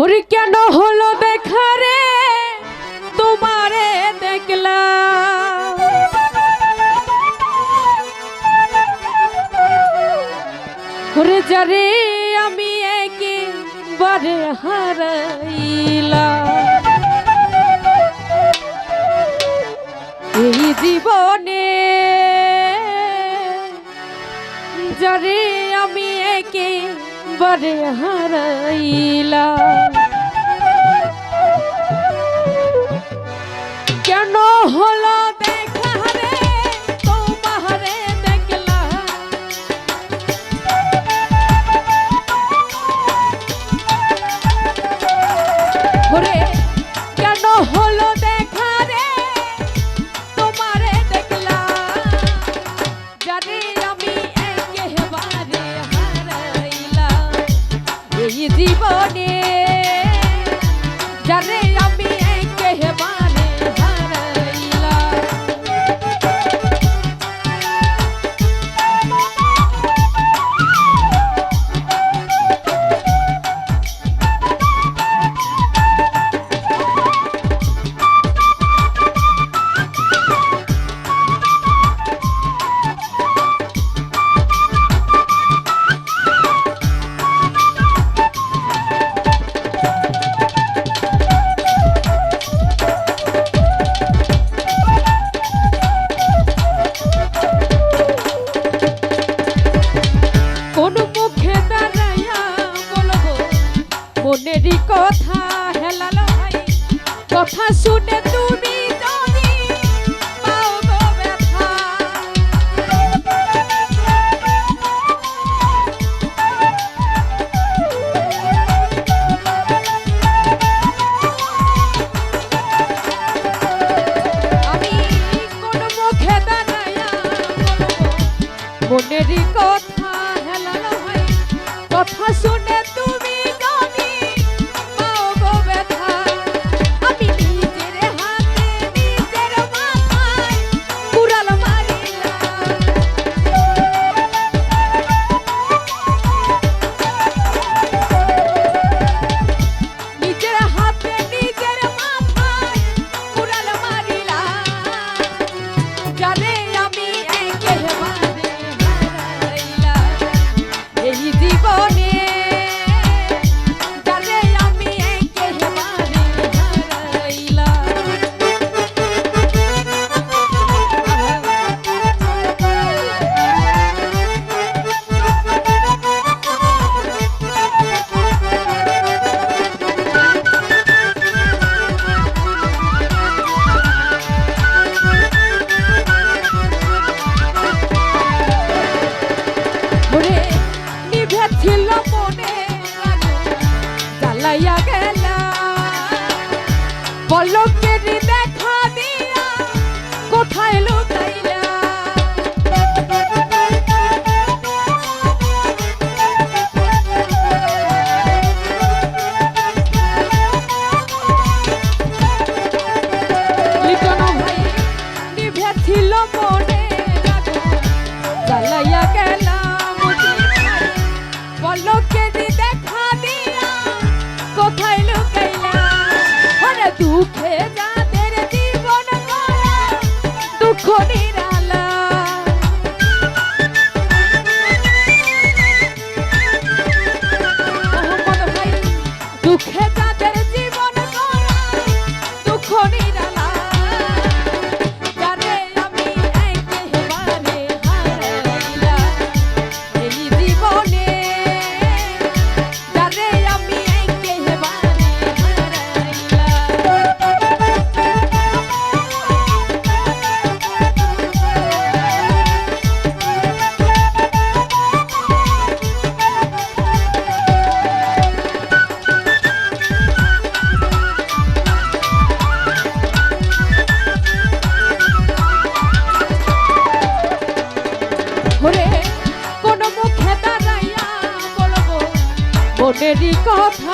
ওরে কেন হলো দেখারে তোমারে দেখলাম। ওরে যারে আমি একেবারে হারাইলাম। এই জীবনে যারে বারে হারাইলা। জীবনে। যারে grâce পল্লবের দেখা দিয়া কোথায় লোক ফেরি কথা